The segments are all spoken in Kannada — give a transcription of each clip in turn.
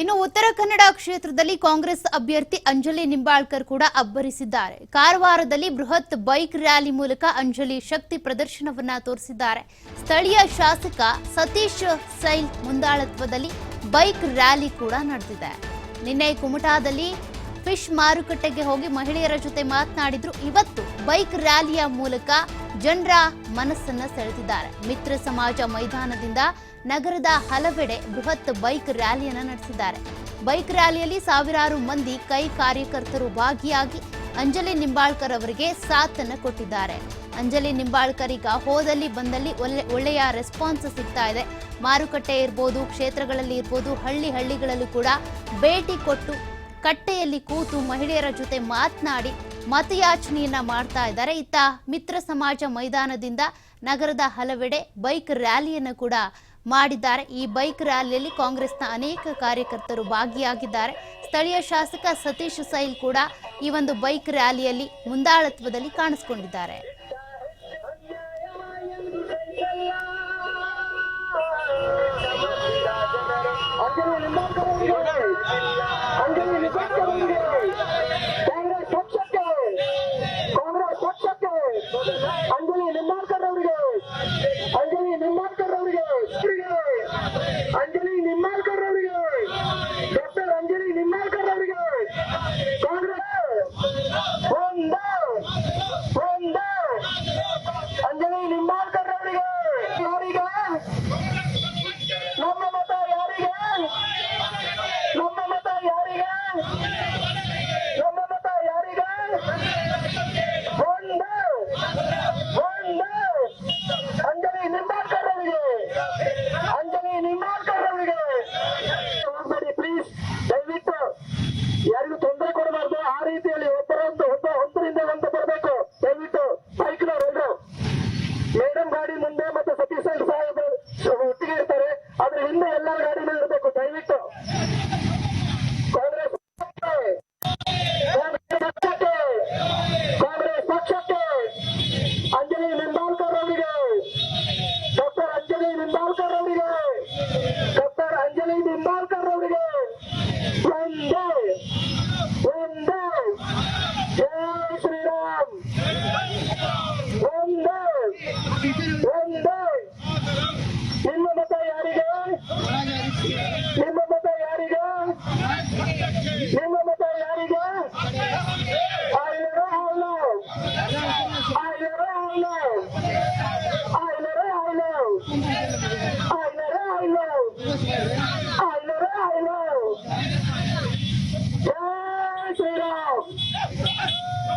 ಇನ್ನು ಉತ್ತರ ಕನ್ನಡ ಕ್ಷೇತ್ರದಲ್ಲಿ ಕಾಂಗ್ರೆಸ್ ಅಭ್ಯರ್ಥಿ ಅಂಜಲಿ ನಿಂಬಾಳ್ಕರ್ ಕೂಡ ಅಬ್ಬರಿಸಿದ್ದಾರೆ. ಕಾರವಾರದಲ್ಲಿ ಬೃಹತ್ ಬೈಕ್ ರ್ಯಾಲಿ ಮೂಲಕ ಅಂಜಲಿ ಶಕ್ತಿ ಪ್ರದರ್ಶನವನ್ನ ತೋರಿಸಿದ್ದಾರೆ. ಸ್ಥಳೀಯ ಶಾಸಕ ಸತೀಶ್ ಸೈಲ್ ಮುಂದಾಳತ್ವದಲ್ಲಿ ಬೈಕ್ ರ್ಯಾಲಿ ಕೂಡ ನಡೆದಿದೆ. ನಿನ್ನೆ ಕುಮಟಾದಲ್ಲಿ ಫಿಶ್ ಮಾರುಕಟ್ಟೆಗೆ ಹೋಗಿ ಮಹಿಳೆಯರ ಜೊತೆ ಮಾತನಾಡಿದ್ರು. ಇವತ್ತು ಬೈಕ್ ರ್ಯಾಲಿಯ ಮೂಲಕ ಜನರ ಮನಸ್ಸನ್ನ ಸೆಳೆದಿದ್ದಾರೆ. ಮಿತ್ರ ಸಮಾಜ ಮೈದಾನದಿಂದ ನಗರದ ಹಲವೆಡೆ ಬೃಹತ್ ಬೈಕ್ ರ್ಯಾಲಿಯನ್ನ ನಡೆಸಿದ್ದಾರೆ. ಬೈಕ್ ರ್ಯಾಲಿಯಲ್ಲಿ ಸಾವಿರಾರು ಮಂದಿ ಕೈ ಕಾರ್ಯಕರ್ತರು ಭಾಗಿಯಾಗಿ ಅಂಜಲಿ ನಿಂಬಾಳ್ಕರ್ ಅವರಿಗೆ ಸಾಥನ್ನ ಕೊಟ್ಟಿದ್ದಾರೆ. ಅಂಜಲಿ ನಿಂಬಾಳ್ಕರ್ ಈಗ ಹೋದಲ್ಲಿ ಬಂದಲ್ಲಿ ಒಳ್ಳೆ, ಒಳ್ಳೆಯ ರೆಸ್ಪಾನ್ಸ್ ಸಿಗ್ತಾ ಇದೆ. ಮಾರುಕಟ್ಟೆ ಇರ್ಬೋದು, ಕ್ಷೇತ್ರಗಳಲ್ಲಿ ಇರ್ಬೋದು, ಹಳ್ಳಿ ಹಳ್ಳಿಗಳಲ್ಲೂ ಕೂಡ ಭೇಟಿ ಕೊಟ್ಟು ಕಟ್ಟೆಯಲ್ಲಿ ಕೂತು ಮಹಿಳೆಯರ ಜೊತೆ ಮಾತನಾಡಿ ಮತಯಾಚನೆಯನ್ನ ಮಾಡ್ತಾ ಇದ್ದಾರೆ. ಇತ್ತ ಮಿತ್ರ ಸಮಾಜ ಮೈದಾನದಿಂದ ನಗರದ ಹಲವೆಡೆ ಬೈಕ್ ರ್ಯಾಲಿಯನ್ನು ಕೂಡ ಮಾಡಿದ್ದಾರೆ. ಈ ಬೈಕ್ ರ್ಯಾಲಿಯಲ್ಲಿ ಕಾಂಗ್ರೆಸ್ನ ಅನೇಕ ಕಾರ್ಯಕರ್ತರು ಭಾಗಿಯಾಗಿದ್ದಾರೆ. ಸ್ಥಳೀಯ ಶಾಸಕ ಸತೀಶ್ ಸೈಲ್ ಕೂಡ ಈ ಒಂದು ಬೈಕ್ ರ್ಯಾಲಿಯಲ್ಲಿ ಮುಂದಾಳತ್ವದಲ್ಲಿ ಕಾಣಿಸಿಕೊಂಡಿದ್ದಾರೆ. ಅವರಿಗೆ ಅಂಜಲಿ ನಿಂಬಾಳ್ಕರ್ ಅವರಿಗೆ ಒಂದೇ ಒಂದೇ ಜೈ ಶ್ರೀರಾಮ್ ಒಂದೇ ಒಂದೇ ನಿಮ್ಮ ಮತ ಯಾರಿಗೆ ನಿಮ್ಮ ಮತ ಯಾರಿಗೆ ನಿಮ್ಮ ಮತ ಯಾರಿಗೆ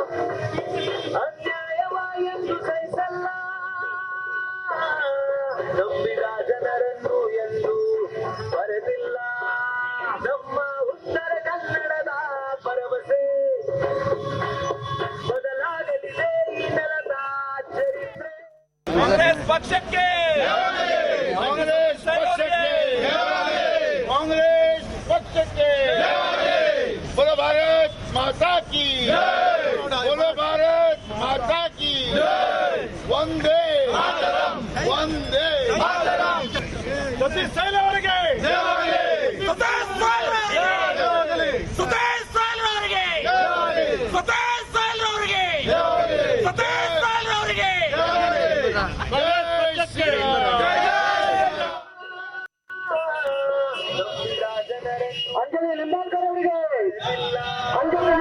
Antes ಸೈಲವರಿಗೆ ಸುತೇಶ್ ಸೈಲವರಿಗೆ ಸುತೇಶ್ ಸೈಲವರಿಗೆ ಸುತೇಶ್ ಸೈಲವರಿಗೆ ಸುತೇಶ್ ಸೈಲವರಿಗೆ ಅಂಜಲಿ ನಿಂಬಾಳ್ಕರ್ ಅವರಿಗೆ! ಅಂಜಲಿ